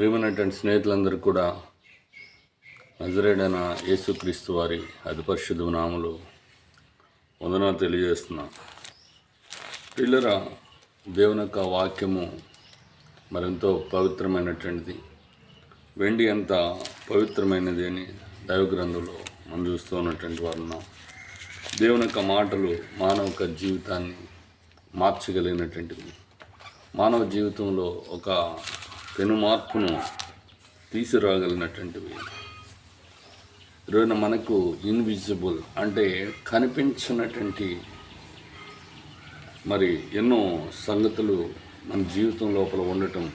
ప్రియమైనటువంటి స్నేహితులందరూ కూడా నజరేడైన యేసుక్రీస్తు వారి అతి పరిశుద్ధ నామలు వందనాలు తెలియజేస్తున్నా. పిల్లల దేవుని యొక్క వాక్యము మరెంతో పవిత్రమైనటువంటిది. వెండి ఎంత పవిత్రమైనది అని దైవగ్రంథంలో మనం చూస్తూ ఉన్నటువంటి వారు ఉన్నాం దేవుని యొక్క మాటలు మానవ యొక్క జీవితాన్ని మార్చగలిగినటువంటిది. మానవ జీవితంలో ఒక పెను మార్పును తీసుకురాగలిగినటువంటివి ఈరోజున మనకు ఇన్విజిబుల్ అంటే కనిపించినటువంటి మరి ఎన్నో సంగతులు మన జీవితం లోపల ఉండటం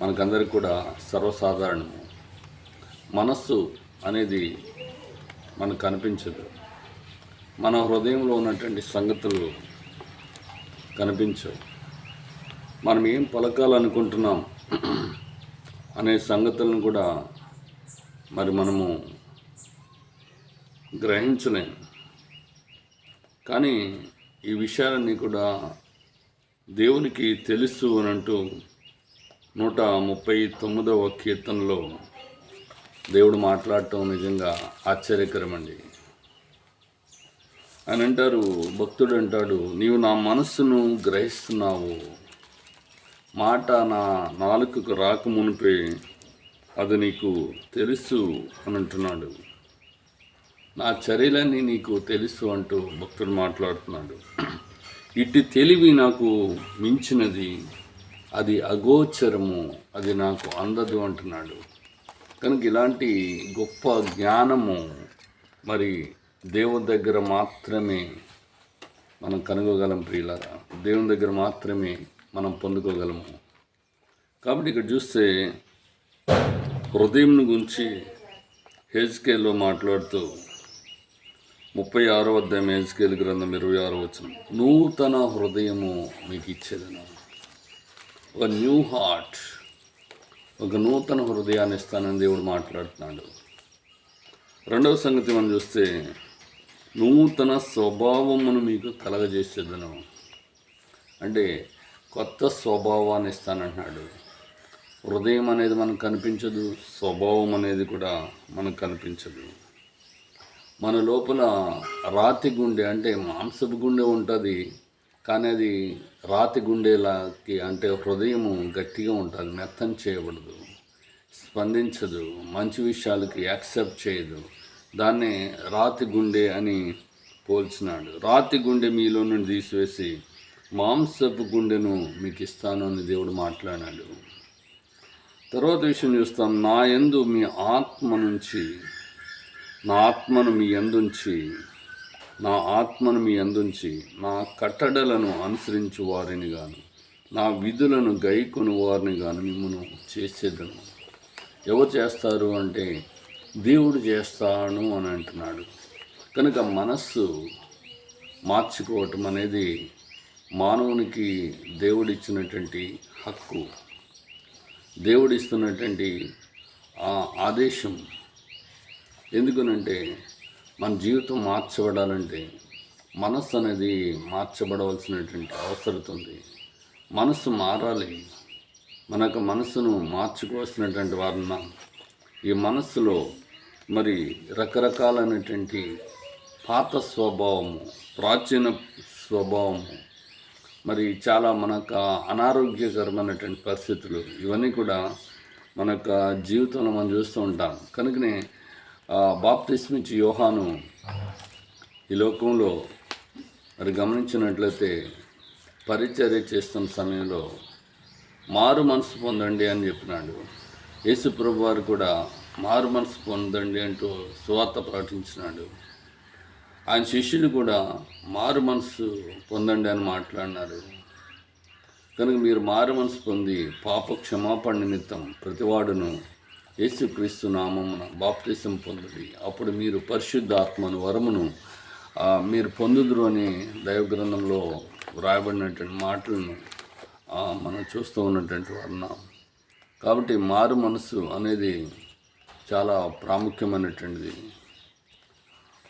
మనకందరికి కూడా సర్వసాధారణము. మనస్సు అనేది మనకు కనిపించదు. మన హృదయంలో ఉన్నటువంటి సంగతులు కనిపించవు. మనం ఏం పలకాలనుకుంటున్నాం? అనే సంగతులను కూడా మరి మనము గ్రహించలేము కానీ ఈ విషయాలన్నీ కూడా దేవునికి తెలుసు అని అంటూ నూట ముప్పై తొమ్మిదవ కీర్తనలో దేవుడు మాట్లాడటం నిజంగా ఆశ్చర్యకరమండి. అని అంటారు భక్తుడు అంటాడు నీవు నా మనస్సును గ్రహిస్తున్నావు మాట నా నాలుకకు రాకమునిపే అది నీకు తెలుసు అని అంటున్నాడు. నా చర్యలన్నీ నీకు తెలుసు అంటూ భక్తుడు మాట్లాడుతున్నాడు. ఇటు తెలివి నాకు మించినది అది అగోచరము అది నాకు అందదు అంటున్నాడు. కనుక ఇలాంటి గొప్ప జ్ఞానము మరి దేవుని దగ్గర మాత్రమే మనం కనుగోగలం ప్రియులారా. దేవుని దగ్గర మాత్రమే మనం పొందుకోగలము. కాబట్టి ఇక్కడ చూస్తే హృదయం గురించి హెజ్కేల్లో మాట్లాడుతూ ముప్పై ఆరో అధ్యాయం హెజ్కేల్ గ్రంథం ఇరవై ఆరో వచ్చిన నూతన హృదయము మీకు ఇచ్చేదను. ఒక న్యూ హార్ట్ ఒక నూతన హృదయాన్ని ఇస్తానని దేవుడు మాట్లాడుతున్నాడు. రెండవ సంగతి మనం చూస్తే నూతన స్వభావమును మీకు కలగజేసేదను. అంటే కొత్త స్వభావాన్ని ఇస్తానంటున్నాడు. హృదయం అనేది మనకు కనిపించదు స్వభావం అనేది కూడా మనకు కనిపించదు. మన లోపల రాతి గుండె అంటే మాంసపు గుండె ఉంటుంది కానీ అది రాతి గుండెలాకి అంటే హృదయము గట్టిగా ఉంటుంది మెత్తం చేయబడదు స్పందించదు మంచి విషయాలకి యాక్సెప్ట్ చేయదు. దాన్నే రాతి గుండె అని పోల్చినాడు. రాతి గుండె మీలో నుండి తీసివేసి మాంసపు గుండెను మీకు ఇస్తాను అని దేవుడు మాట్లాడాడు. తర్వాత విషయం చూస్తాం నా యందు మీ ఆత్మ నుంచి నా ఆత్మను మీ ఎందుంచి నా ఆత్మను మీ ఎందుంచి నా కట్టడలను అనుసరించు వారిని గాను నా విధులను గైకొని వారిని గాను మిమ్మను చేసేదను. ఎవరు చేస్తారు అంటే దేవుడు చేస్తాను అని అంటున్నాడు. కనుక మనస్సు మార్చుకోవటం అనేది మానవునికి దేవుడిచ్చినటువంటి హక్కు దేవుడిస్తున్నటువంటి ఆ ఆదేశం ఎందుకనంటే మన జీవితం మార్చబడాలంటే మనస్సు అనేది మార్చబడవలసినటువంటి అవసరం ఉంది. మనస్సు మారాలి. మనకు మనస్సును మార్చుకోవాల్సినటువంటి వారున్న ఈ మనస్సులో మరి రకరకాలైనటువంటి పాత స్వభావము ప్రాచీన స్వభావము మరి చాలా మనకు అనారోగ్యకరమైనటువంటి పరిస్థితులు ఇవన్నీ కూడా మన యొక్క జీవితంలో మనం చూస్తూ ఉంటాం. కనుకనే బాప్తిస్మిచ్ యోహాను ఈ లోకంలో మరి గమనించినట్లయితే పరిచర్య చేస్తున్న సమయంలో మారు మనసు పొందండి అని చెప్పినాడు. యేసు ప్రభు వారు కూడా మారు మనసు పొందండి అంటూ సువార్త ప్రకటించినాడు. ఆయన శిష్యులు కూడా మారు మనసు పొందండి అని మాట్లాడినారు. కనుక మీరు మారు మనసు పొంది పాప క్షమాపణ నిమిత్తం ప్రతివాడును యేసుక్రీస్తు నామమున బాప్తిసం పొందుడి. అప్పుడు మీరు పరిశుద్ధాత్మను వరమును మీరు పొందుదురు అని దైవగ్రంథంలో వ్రాయబడినటువంటి మాటలను మనం చూస్తూ ఉన్నటువంటి వర్ణం కాబట్టి మారు మనసు అనేది చాలా ప్రాముఖ్యమైనటువంటిది.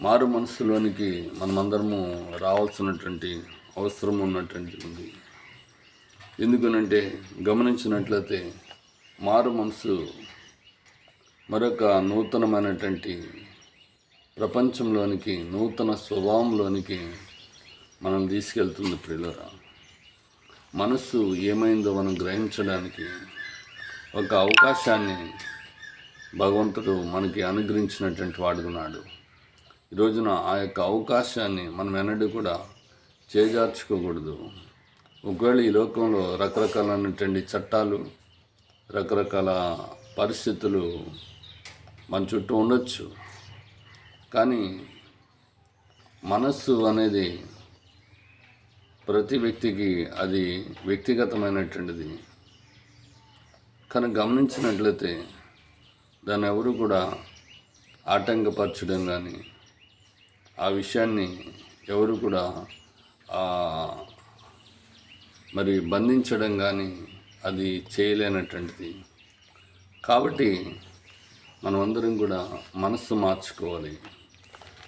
మారు మనసులోనికి మనమందరము రావాల్సినటువంటి అవసరం ఉన్నటువంటి ఉంది. ఎందుకనంటే గమనించినట్లయితే మారు మనసు మరొక నూతనమైనటువంటి ప్రపంచంలోనికి నూతన స్వభావంలోనికి మనం తీసుకెళ్తుంది ప్రియులరా. మనస్సు ఏమైందో మనం గ్రహించడానికి ఒక అవకాశాన్ని భగవంతుడు మనకి అనుగ్రహించినటువంటి వాడుకున్నాడు ఈ రోజున ఆ యొక్క అవకాశాన్ని మనం ఎన్నడూ కూడా చేజార్చుకోకూడదు. ఒకవేళ ఈ లోకంలో రకరకాలైనటువంటి చట్టాలు రకరకాల పరిస్థితులు మన చుట్టూ ఉండొచ్చు. కానీ మనస్సు అనేది ప్రతి వ్యక్తికి అది వ్యక్తిగతమైనటువంటిది. కానీ గమనించినట్లయితే దాన్ని ఎవరు కూడా ఆటంకపరచడం కానీ ఆ విషయాన్ని ఎవరు కూడా మరి బంధించడం కానీ అది చేయలేనటువంటిది. కాబట్టి మనమందరం కూడా మనస్సు మార్చుకోవాలి.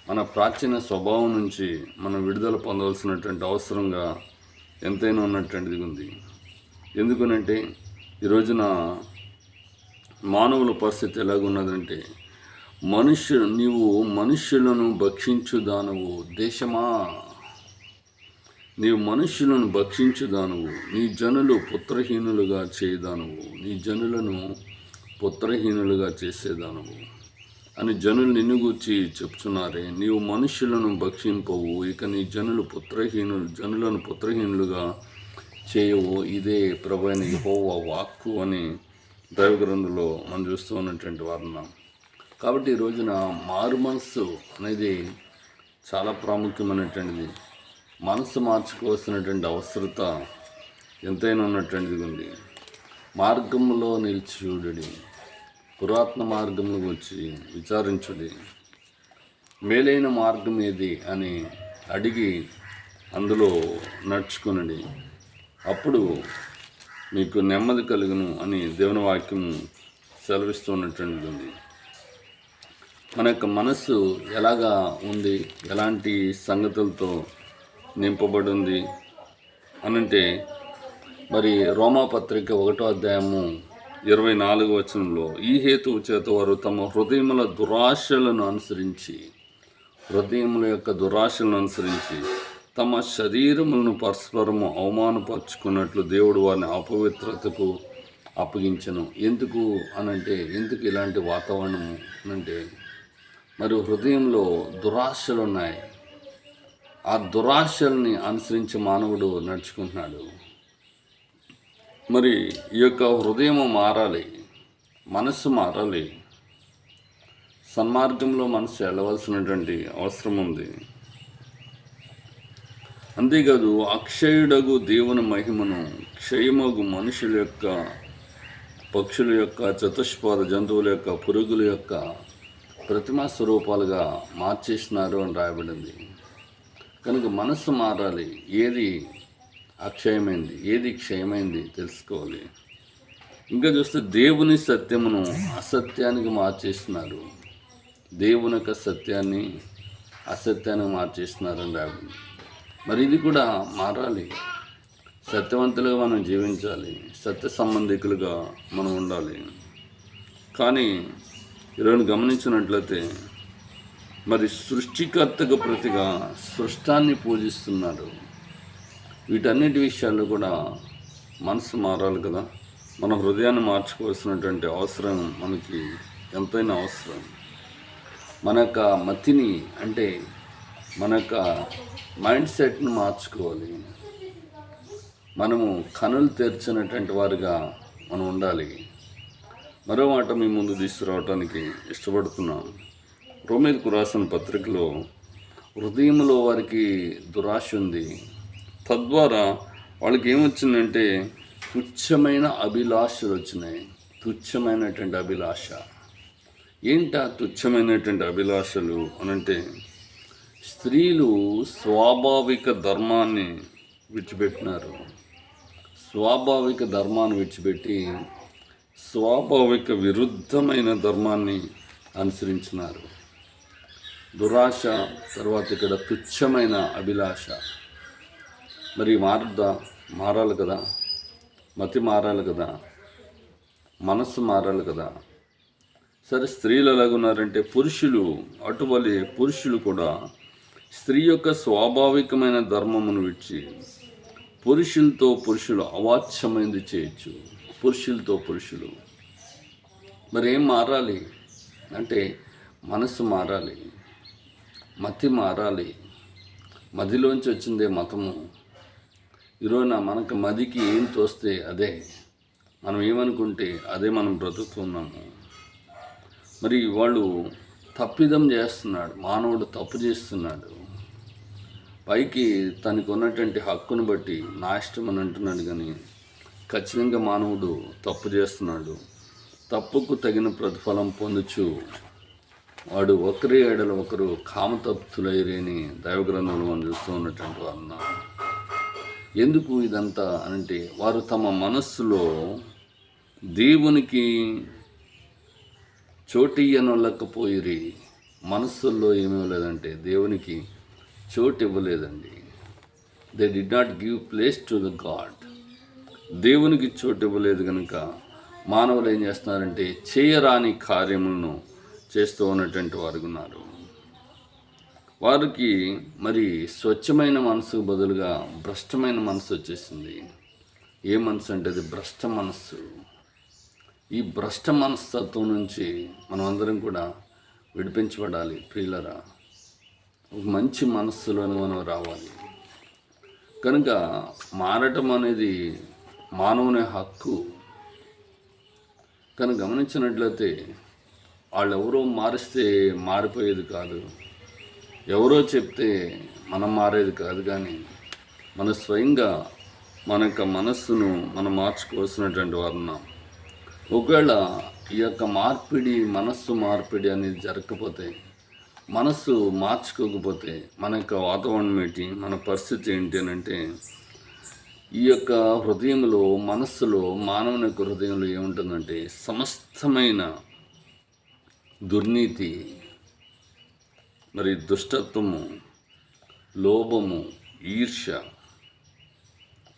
మన ప్రాచీన స్వభావం నుంచి మనం విడుదల పొందవలసినటువంటి అవసరంగా ఎంతైనా ఉన్నటువంటిది ఉంది. ఎందుకనంటే ఈ రోజున మానవుల పరిస్థితి ఎలాగున్నదంటే మనుష్యు నీవు మనుష్యులను భక్షించుదానవు దేశమా? నీవు మనుష్యులను భక్షించుదానవు నీ జనులు పుత్రహీనులుగా చేయదానవు నీ జనులను పుత్రహీనులుగా చేసేదానవు అని జనులు నిన్ను గూర్చి చెప్తున్నారే. నీవు మనుష్యులను భక్షింపవు ఇక నీ జనులు పుత్రహీనులు జనులను పుత్రహీనులుగా చేయవు. ఇదే ప్రభైన యెహోవా వాక్కు అని దైవ గ్రంథంలో మనం చూస్తూ ఉన్నటువంటి వారున్నాం కాబట్టి ఈ రోజున మారు మనస్సు అనేది చాలా ప్రాముఖ్యమైనటువంటిది. మనసు మార్చుకోవాల్సినటువంటి అవసరత ఎంతైనా ఉన్నటువంటిది ఉంది. మార్గంలో నిలిచి చూడడి పురాతన మార్గంలో వచ్చి విచారించుడి. మేలైన మార్గం ఏది అని అడిగి అందులో నడుచుకునడి. అప్పుడు మీకు నెమ్మది కలుగును అని దేవుని వాక్యం సెలవిస్తున్నటువంటిది ఉంది. మన యొక్క మనస్సు ఎలాగా ఉంది? ఎలాంటి సంగతులతో నింపబడి ఉంది అనంటే మరి రోమాపత్రిక ఒకటో అధ్యాయము ఇరవై నాలుగు వచనంలో ఈ హేతువు చేత వారు తమ హృదయముల దురాశలను అనుసరించి హృదయముల యొక్క దురాశలను అనుసరించి తమ శరీరములను పరస్పరము అవమానపరుచుకున్నట్లు దేవుడు వారిని అపవిత్రతకు అప్పగించను. ఎందుకు అనంటే ఎందుకు ఇలాంటి వాతావరణము అనంటే మరియు హృదయంలో దురాశలు ఉన్నాయి ఆ దురాశల్ని అనుసరించి మానవుడు నడుచుకుంటున్నాడు. మరి ఈ యొక్క హృదయం మారాలి మనస్సు మారాలి. సన్మార్గంలో మనసు వెళ్ళవలసినటువంటి అవసరం ఉంది అంతేకాదు అక్షయుడగు దేవుని మహిమను క్షయమగు మనుషుల యొక్క పక్షుల యొక్క చతుష్పాద జంతువుల యొక్క పురుగుల యొక్క ప్రతిమా స్వరూపాలుగా మార్చేసినారు అని రాయబడింది. కనుక మనస్సు మారాలి. ఏది అక్షయమైంది? ఏది క్షయమైంది తెలుసుకోవాలి. ఇంకా చూస్తే దేవుని సత్యమును అసత్యానికి మార్చేస్తున్నారు దేవుని యొక్క సత్యాన్ని అసత్యానికి మార్చేస్తున్నారని రాబడింది మరి ఇది కూడా మారాలి. సత్యవంతులుగా మనం జీవించాలి. సత్య సంబంధికులుగా మనం ఉండాలి. కానీ ఈరోజు గమనించినట్లయితే మరి సృష్టికర్తకు ప్రతిగా సృష్టాన్ని పూజిస్తున్నారు. వీటన్నిటి విషయాల్లో కూడా మనసు మారాలి కదా. మన హృదయాన్ని మార్చుకోవాల్సినటువంటి అవసరం మనకి ఎంతైనా అవసరం. మన యొక్క మతిని అంటే మన యొక్క మైండ్ సెట్ని మార్చుకోవాలి. మనము కనులు తెరిచినటువంటి వారుగా మనం ఉండాలి. మరో మాట మీ ముందు తీసుకురావడానికి ఇష్టపడుతున్నాం. రోమేల్కు రాసిన పత్రికలో హృదయంలో వారికి దురాశ ఉంది. తద్వారా వాళ్ళకి ఏమొచ్చిందంటే తుచ్చమైన అభిలాషలు వచ్చినాయి. తుచ్చమైనటువంటి అభిలాష. ఏంటా తుచ్చమైనటువంటి అభిలాషలు అనంటే స్త్రీలు స్వాభావిక ధర్మాన్ని విడిచిపెట్టినారు. స్వాభావిక ధర్మాన్ని విడిచిపెట్టి స్వాభావిక విరుద్ధమైన ధర్మాన్ని అనుసరించినారు. దురాశ తర్వాత ఇక్కడ తుచ్చమైన అభిలాష. మరి మారుద్దా మారాలి కదా. మతి మారాలి కదా. మనస్సు మారాలి కదా. సరే స్త్రీలు ఎలాగున్నారంటే పురుషులు అటువలి పురుషులు కూడా స్త్రీ యొక్క స్వాభావికమైన ధర్మమును విడిచి పురుషులతో పురుషులు అవాచ్యమైనది చేయొచ్చు. పురుషులతో పురుషులు. మరి ఏం మారాలి? అంటే మనసు మారాలి. మతి మారాలి. మదిలోంచి వచ్చిందే మతము. ఈరోజున మనకు మదికి ఏం తోస్తే అదే. మనం ఏమనుకుంటే అదే మనం బ్రతుకుతున్నాము మరి వాళ్ళు తప్పిదం చేస్తున్నాడు. మానవుడు తప్పు చేస్తున్నాడు. పైకి తనకు ఉన్నటువంటి హక్కును బట్టి నా ఇష్టం అని అంటున్నాడు కానీ ఖచ్చితంగా మానవుడు తప్పు చేస్తున్నాడు. తప్పుకు తగిన ప్రతిఫలం పొందుచు వాడు ఒకరి ఏడలు ఒకరు కామతప్తులైరేని దైవగ్రంథంలో మనం చూస్తూ ఉన్నటువంటి వలన ఎందుకు ఇదంతా అంటే వారు తమ మనస్సులో దేవునికి చోటియ్యనొల్లకపోయిరి మనస్సుల్లో ఏమీ లేదంటే దేవునికి చోటు ఇవ్వలేదండి. They did not give place to the God దేవునికి చోటు ఇవ్వలేదు కనుక మానవులు ఏం చేస్తున్నారంటే చేయరాని కార్యములను చేస్తూ ఉన్నటువంటి వారు ఉన్నారు. వారికి మరి స్వచ్ఛమైన మనసుకు బదులుగా భ్రష్టమైన మనసు వచ్చేసింది. ఏ మనసు అంటే అది భ్రష్ట మనస్సు. ఈ భ్రష్ట మనస్తత్వం నుంచి మనం అందరం కూడా విడిపించబడాలి ప్రియులరా. ఒక మంచి మనస్సులోని మనం రావాలి. కనుక మారటం అనేది మానవుని హక్కు. కానీ గమనించినట్లయితే వాళ్ళు ఎవరో మారిస్తే మారిపోయేది కాదు. ఎవరో చెప్తే మనం మారేది కాదు కానీ మన స్వయంగా మన యొక్క మనస్సును మనం మార్చుకోవాల్సినటువంటి వారు ఉన్నాం. ఒకవేళ ఈ యొక్క మార్పిడి మనస్సు మార్పిడి అనేది జరగకపోతే మనస్సు మార్చుకోకపోతే మన యొక్క వాతావరణం ఏంటి మన పరిస్థితి ఏంటి అని అంటే ఈ యొక్క హృదయంలో మనస్సులో మానవుని యొక్క హృదయంలో ఏముంటుందంటే సమస్తమైన దుర్నీతి మరి దుష్టత్వము లోభము ఈర్ష్య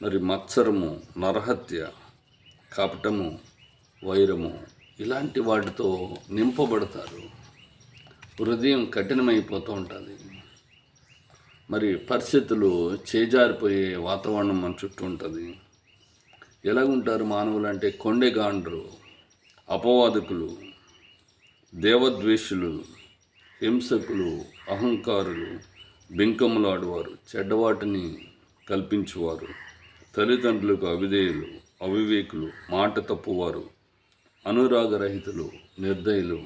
మరి మత్సరము నరహత్య కపటము వైరము ఇలాంటి వాటితో నింపబడతారు. హృదయం కఠినమైపోతూ ఉంటుంది. మరి పరిస్థితులు చేజారిపోయే వాతావరణం మన చుట్టూ ఉంటుంది. ఎలాగుంటారు మానవులు అంటే కొండెగాండ్రు అపవాదకులు దేవద్వేషులు హింసకులు అహంకారులు బింకములాడువారు చెడ్డవాటిని కల్పించేవారు తల్లిదండ్రులకు అవిధేయులు అవివేకులు మాట తప్పువారు అనురాగరహితులు నిర్దయులు.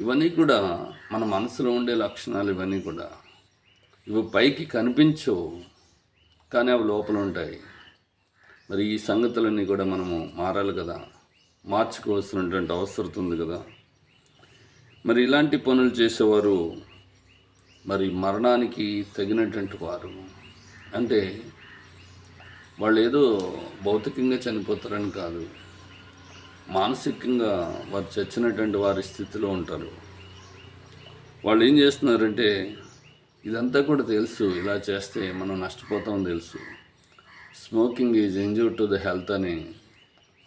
ఇవన్నీ కూడా మన మనసులో ఉండే లక్షణాలు ఇవన్నీ కూడా ఇవి పైకి కనిపించవు కానీ అవి లోపల ఉంటాయి. మరి ఈ సంగతులన్నీ కూడా మనము మారాలి కదా. మార్చుకోవాల్సినటువంటి అవసరం ఉంది కదా. మరి ఇలాంటి పనులు చేసేవారు మరి మరణానికి తగినటువంటి వారు. అంటే వాళ్ళు ఏదో భౌతికంగా చనిపోతారని కాదు మానసికంగా వారు చచ్చినటువంటి వారి స్థితిలో ఉంటారు. వాళ్ళు ఏం చేస్తున్నారంటే ఇదంతా కూడా తెలుసు. ఇలా చేస్తే మనం నష్టపోతాం తెలుసు. Smoking is injure to the health అని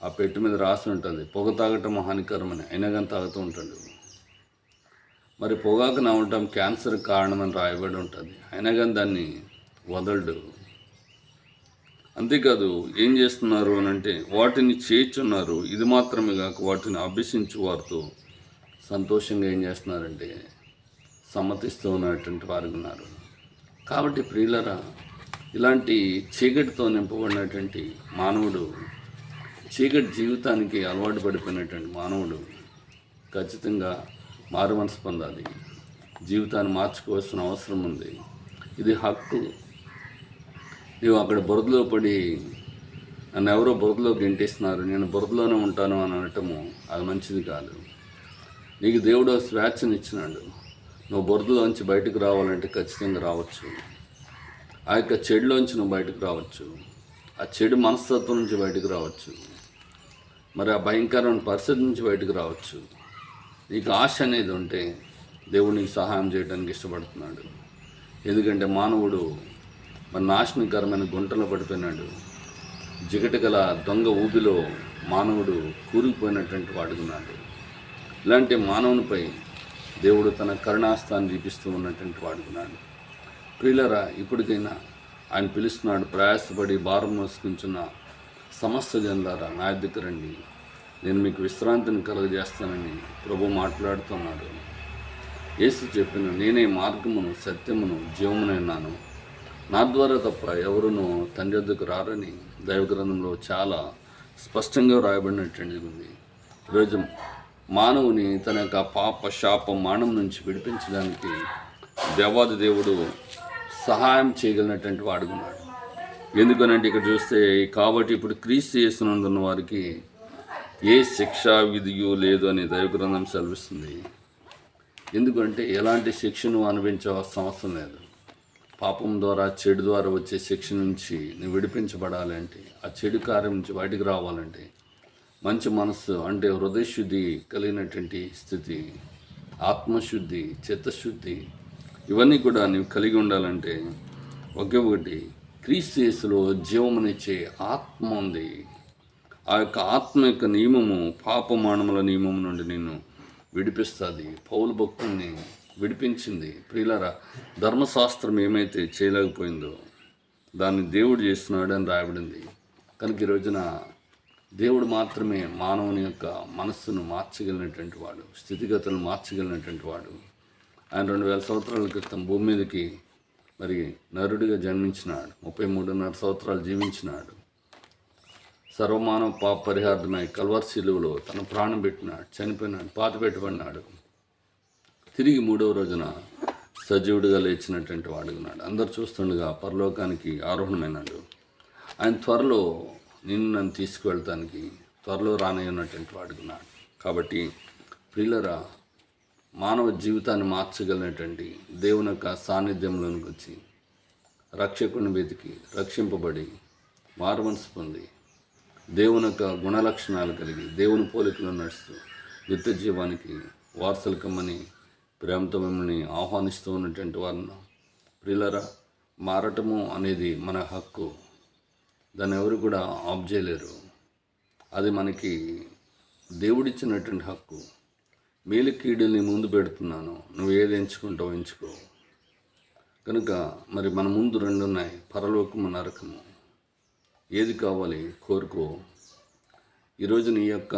ఆ పెట్టు మీద రాసి ఉంటుంది. పొగ తాగటం హానికరమని అయినా కానీ తాగుతూ ఉంటాడు. మరి పొగాకు నవ్వటం క్యాన్సర్ కారణమని రాయబడి ఉంటుంది. అయినా కానీ దాన్ని వదలడు. అంతేకాదు ఏం చేస్తున్నారు అని అంటే వాటిని చేర్చున్నారు. ఇది మాత్రమే కాక వాటిని అభ్యసించు వారితో సంతోషంగా ఏం చేస్తున్నారంటే సమ్మతిస్తూ ఉన్నటువంటి వారు ఉన్నారు కాబట్టి ప్రియులరా ఇలాంటి చీకటితో నింపబడినటువంటి మానవుడు చీకటి జీవితానికి అలవాటు పడిపోయినటువంటి మానవుడు ఖచ్చితంగా మారు మనసు పొందాలి. జీవితాన్ని మార్చుకోవాల్సిన అవసరం ఉంది. ఇది హక్కు. నువ్వు అక్కడ బురదలో పడి నన్ను ఎవరో బురదలో గెంటేస్తున్నారు నేను బురదలోనే ఉంటాను అని అనటము అది మంచిది కాదు. నీకు దేవుడు ఆ స్వేచ్ఛనిచ్చినాడు నువ్వు బురదలోంచి బయటకు రావాలంటే ఖచ్చితంగా రావచ్చు. ఆ యొక్క చెడులోంచి నువ్వు బయటకు రావచ్చు. ఆ చెడు మనస్తత్వం నుంచి బయటకు రావచ్చు. మరి ఆ భయంకరమైన పరిస్థితి నుంచి బయటకు రావచ్చు. నీకు ఆశ అనేది ఉంటే దేవుడు నీకు సహాయం చేయడానికి ఇష్టపడుతున్నాడు. ఎందుకంటే మానవుడు మన నాశనకరమైన గుంటలో పడిపోయినాడు. జిగట గల దొంగ ఊబిలో మానవుడు కూరుకుపోయినటువంటి వాడుకున్నాడు ఇలాంటి మానవునిపై దేవుడు తన కరుణాస్తాన్ని చూపిస్తూ ఉన్నటువంటి వాడుకున్నాడు ప్రియులరా ఇప్పటికైనా ఆయన పిలుస్తున్నాడు ప్రయాసపడి భారం మోసుకుంటున్న సమస్త జనులారా నా దగ్గర రండి. నేను మీకు విశ్రాంతిని కలుగజేస్తానని ప్రభు మాట్లాడుతున్నాడు. యేసు చెప్పిన నేనే మార్గమును సత్యమును జీవమునైనాను నా ద్వారా తప్ప ఎవరునూ తండ్రి వద్దకు రారని దైవగ్రంథంలో చాలా స్పష్టంగా వ్రాయబడినటువంటి ఉంది. ఈరోజు మానవుని తన యొక్క పాప శాప మానం నుంచి విడిపించడానికి దేవాది దేవుడు సహాయం చేయగలిగినటువంటి వాడుకున్నాడు ఎందుకనంటే ఇక్కడ చూస్తే కాబట్టి ఇప్పుడు క్రీస్తు చేస్తున్నందున్న వారికి ఏ శిక్షా విధియు లేదు అని దైవగ్రంథం సెలవిస్తుంది. ఎందుకంటే ఎలాంటి శిక్షను అనుభవించవలసిన అవసరం లేదు. పాపం ద్వారా చెడు ద్వారా వచ్చే శిక్ష నుంచి నువ్వు విడిపించబడాలంటే ఆ చెడు కార్యం నుంచి బయటికి రావాలంటే మంచి మనస్సు అంటే హృదయశుద్ధి కలిగినటువంటి స్థితి ఆత్మశుద్ధి చిత్తశుద్ధి ఇవన్నీ కూడా నీవు కలిగి ఉండాలంటే ఒకే ఒకటి క్రీస్తులో జీవమునిచ్చే ఆత్మ ఉంది. ఆ యొక్క ఆత్మ యొక్క నియమము పాపమానముల నియమం నుండి నిన్ను విడిపిస్తుంది. పౌలు భక్తుల్ని విడిపించింది. ప్రియులరా ధర్మశాస్త్రం ఏమైతే చేయలేకపోయిందో దాన్ని దేవుడు చేస్తున్నాడు అని రాయబడింది. కనుక ఈ రోజున దేవుడు మాత్రమే మానవుని యొక్క మనస్సును మార్చగలిగినటువంటి వాడు స్థితిగతులను మార్చగలిగినటువంటి వాడు. ఆయన రెండు వేల సంవత్సరాల క్రితం భూమి మీదకి మరి నరుడిగా జన్మించినాడు. ముప్పై మూడున్నర సంవత్సరాలు జీవించినాడు. సర్వమానవ పాప పరిహార్థమై కల్వర్ శిలువలో తన ప్రాణం పెట్టినాడు చనిపోయినాడు పాత పెట్టబడినాడు. తిరిగి మూడవ రోజున సజీవుడిగా లేచినటువంటి వాడుకున్నాడు అందరు చూస్తుండగా పరలోకానికి ఆరోహణమైనాడు. ఆయన త్వరలో నిన్ను నన్ను తీసుకువెళ్తానికి త్వరలో రానయ్యున్నటువంటి వాడుకున్నాడు కాబట్టి ప్రియులరా మానవ జీవితాన్ని మార్చగలిగినటువంటి దేవుని యొక్క సాన్నిధ్యంలోనికి వచ్చి రక్షకుని వెతికి రక్షింపబడి మారుమనసు పొంది దేవుని యొక్క గుణలక్షణాలు కలిగి దేవుని పోలికలు నడుస్తూ నిత్య జీవానికి వారసులు కమ్మని ప్రేమతో మిమ్మల్ని ఆహ్వానిస్తూ ఉన్నటువంటి వారిని ప్రియులరా మారటము అనేది మన హక్కు. దాన్ని ఎవరు కూడా ఆఫ్ చేయలేరు. అది మనకి దేవుడిచ్చినటువంటి హక్కు. మేలు కీడుల్ని ముందు పెడుతున్నాను. నువ్వు ఏది ఎంచుకుంటావు ఎంచుకో. కనుక మరి మన ముందు రెండు ఉన్నాయి పరలోకము నరకము. ఏది కావాలి కోరుకో. ఈరోజు నీ యొక్క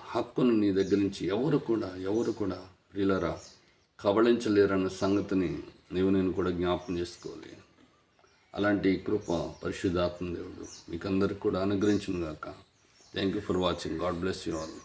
హక్కును నీ దగ్గర నుంచి ఎవరు కూడా ఎవరు కూడా ప్రియులరా కబళించలేరన్న సంగతిని నీవు నేను కూడా జ్ఞాపం చేసుకోవాలి. అలాంటి కృప పరిశుద్ధాత్మ దేవుడు. మీకు అందరికి కూడా అనుగ్రహించునుగాక. Thank you for watching God bless you all